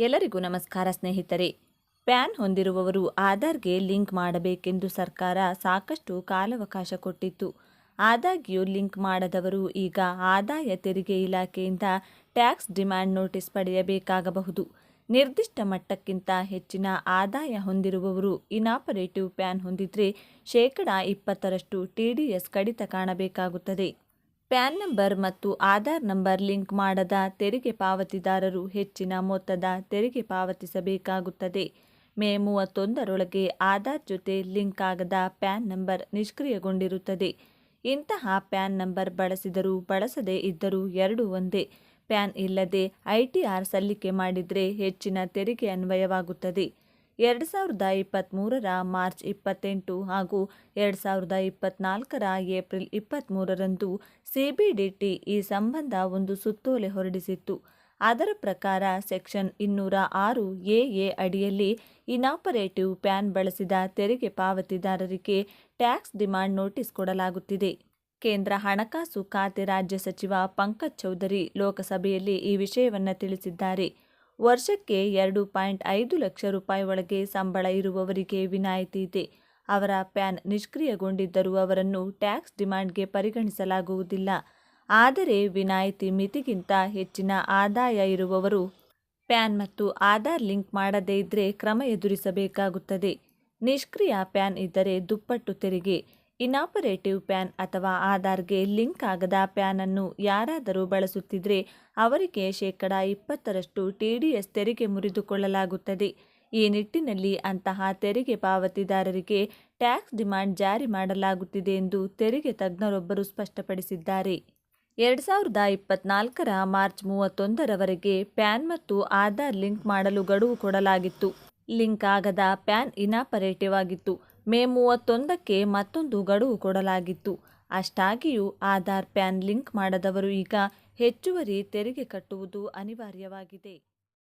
ಎಲ್ಲರಿಗೂ ನಮಸ್ಕಾರ ಸ್ನೇಹಿತರೆ. ಪ್ಯಾನ್ ಹೊಂದಿರುವವರು ಆಧಾರ್ಗೆ ಲಿಂಕ್ ಮಾಡಬೇಕೆಂದು ಸರ್ಕಾರ ಸಾಕಷ್ಟು ಕಾಲಾವಕಾಶ ಕೊಟ್ಟಿತ್ತು. ಆದಾಗ್ಯೂ ಲಿಂಕ್ ಮಾಡದವರು ಈಗ ಆದಾಯ ತೆರಿಗೆ ಇಲಾಖೆಯಿಂದ ಟ್ಯಾಕ್ಸ್ ಡಿಮ್ಯಾಂಡ್ ನೋಟಿಸ್ ಪಡೆಯಬೇಕಾಗಬಹುದು. ನಿರ್ದಿಷ್ಟ ಮಟ್ಟಕ್ಕಿಂತ ಹೆಚ್ಚಿನ ಆದಾಯ ಹೊಂದಿರುವವರು ಇನಾಪರೇಟಿವ್ ಪ್ಯಾನ್ ಹೊಂದಿದ್ರೆ ಶೇಕಡಾ ಇಪ್ಪತ್ತರಷ್ಟು ಟಿಡಿಎಸ್ ಕಡಿತ ಕಾಣಬೇಕಾಗುತ್ತದೆ. ಪ್ಯಾನ್ ನಂಬರ್ ಮತ್ತು ಆಧಾರ್ ನಂಬರ್ ಲಿಂಕ್ ಮಾಡದ ತೆರಿಗೆ ಪಾವತಿದಾರರು ಹೆಚ್ಚಿನ ಮೊತ್ತದ ತೆರಿಗೆ ಪಾವತಿಸಬೇಕಾಗುತ್ತದೆ. ಮೇ ಮೂವತ್ತೊಂದರೊಳಗೆ ಆಧಾರ್ ಜೊತೆ ಲಿಂಕ್ ಆಗದ ಪ್ಯಾನ್ ನಂಬರ್ ನಿಷ್ಕ್ರಿಯಗೊಂಡಿರುತ್ತದೆ. ಇಂತಹ ಪ್ಯಾನ್ ನಂಬರ್ ಬಳಸಿದರೂ ಬಳಸದೇ ಇದ್ದರೂ ಎರಡೂ ಒಂದೇ. ಪ್ಯಾನ್ ಇಲ್ಲದೆ ಐಟಿಆರ್ ಸಲ್ಲಿಕೆ ಮಾಡಿದರೆ ಹೆಚ್ಚಿನ ತೆರಿಗೆ ಅನ್ವಯವಾಗುತ್ತದೆ. ಎರಡು ಸಾವಿರದ ಇಪ್ಪತ್ತ್ಮೂರರ ಮಾರ್ಚ್ ಇಪ್ಪತ್ತೆಂಟು ಹಾಗೂ ಎರಡು ಸಾವಿರದ ಇಪ್ಪತ್ತ್ನಾಲ್ಕರ ಏಪ್ರಿಲ್ ಇಪ್ಪತ್ತ್ಮೂರರಂದು ಸಿಬಿಡಿಟಿ ಈ ಸಂಬಂಧ ಒಂದು ಸುತ್ತೋಲೆ ಹೊರಡಿಸಿತ್ತು. ಅದರ ಪ್ರಕಾರ ಸೆಕ್ಷನ್ ಇನ್ನೂರ ಆರು ಎ ಎ ಅಡಿಯಲ್ಲಿ ಇನಾಪರೇಟಿವ್ ಪ್ಯಾನ್ ಬಳಸಿದ ತೆರಿಗೆ ಪಾವತಿದಾರರಿಗೆ ಟ್ಯಾಕ್ಸ್ ಡಿಮಾಂಡ್ ನೋಟಿಸ್ ಕೊಡಲಾಗುತ್ತಿದೆ. ಕೇಂದ್ರ ಹಣಕಾಸು ಖಾತೆ ರಾಜ್ಯ ಸಚಿವ ಪಂಕಜ್ ಚೌಧರಿ ಲೋಕಸಭೆಯಲ್ಲಿ ಈ ವಿಷಯವನ್ನು ತಿಳಿಸಿದ್ದಾರೆ. ವರ್ಷಕ್ಕೆ ಎರಡು ಪಾಯಿಂಟ್ ಐದು ಲಕ್ಷ ರೂಪಾಯಿ ಒಳಗೆ ಸಂಬಳ ಇರುವವರಿಗೆ ವಿನಾಯಿತಿ ಇದೆ. ಅವರ ಪ್ಯಾನ್ ನಿಷ್ಕ್ರಿಯಗೊಂಡಿದ್ದರೂ ಅವರನ್ನು ಟ್ಯಾಕ್ಸ್ ಡಿಮ್ಯಾಂಡ್ಗೆ ಪರಿಗಣಿಸಲಾಗುವುದಿಲ್ಲ. ಆದರೆ ವಿನಾಯಿತಿ ಮಿತಿಗಿಂತ ಹೆಚ್ಚಿನ ಆದಾಯ ಇರುವವರು ಪ್ಯಾನ್ ಮತ್ತು ಆಧಾರ್ ಲಿಂಕ್ ಮಾಡದೇ ಇದ್ದರೆ ಕ್ರಮ ಎದುರಿಸಬೇಕಾಗುತ್ತದೆ. ನಿಷ್ಕ್ರಿಯ ಪ್ಯಾನ್ ಇದ್ದರೆ ದುಪ್ಪಟ್ಟು ತೆರಿಗೆ. ಇನಾಪರೇಟಿವ್ ಪ್ಯಾನ್ ಅಥವಾ ಆಧಾರ್ಗೆ ಲಿಂಕ್ ಆಗದ ಪ್ಯಾನ್ ಅನ್ನು ಯಾರಾದರೂ ಬಳಸುತ್ತಿದ್ದರೆ ಅವರಿಗೆ ಶೇಕಡ ಇಪ್ಪತ್ತರಷ್ಟು ಟಿ ಡಿ ಎಸ್ ತೆರಿಗೆ ಮುರಿದುಕೊಳ್ಳಲಾಗುತ್ತದೆ. ಈ ನಿಟ್ಟಿನಲ್ಲಿ ಅಂತಹ ತೆರಿಗೆ ಪಾವತಿದಾರರಿಗೆ ಟ್ಯಾಕ್ಸ್ ಡಿಮಾಂಡ್ ಜಾರಿ ಮಾಡಲಾಗುತ್ತಿದೆ ಎಂದು ತೆರಿಗೆ ತಜ್ಞರೊಬ್ಬರು ಸ್ಪಷ್ಟಪಡಿಸಿದ್ದಾರೆ. ಎರಡು ಸಾವಿರದ ಇಪ್ಪತ್ನಾಲ್ಕರ ಮಾರ್ಚ್ ಮೂವತ್ತೊಂದರವರೆಗೆ ಪ್ಯಾನ್ ಮತ್ತು ಆಧಾರ್ ಲಿಂಕ್ ಮಾಡಲು ಗಡುವು ಕೊಡಲಾಗಿತ್ತು. ಲಿಂಕ್ ಆಗದ ಪ್ಯಾನ್ ಇನಾಪರೇಟಿವ್ ಆಗಿತ್ತು. ಮೇ ಮೂವತ್ತೊಂದಕ್ಕೆ ಮತ್ತೊಂದು ಗಡುವು ಕೊಡಲಾಗಿತ್ತು. ಅಷ್ಟಾಗಿಯೂ ಆಧಾರ್ ಪ್ಯಾನ್ ಲಿಂಕ್ ಮಾಡದವರು ಈಗ ಹೆಚ್ಚುವರಿ ತೆರಿಗೆ ಕಟ್ಟುವುದು ಅನಿವಾರ್ಯವಾಗಿದೆ.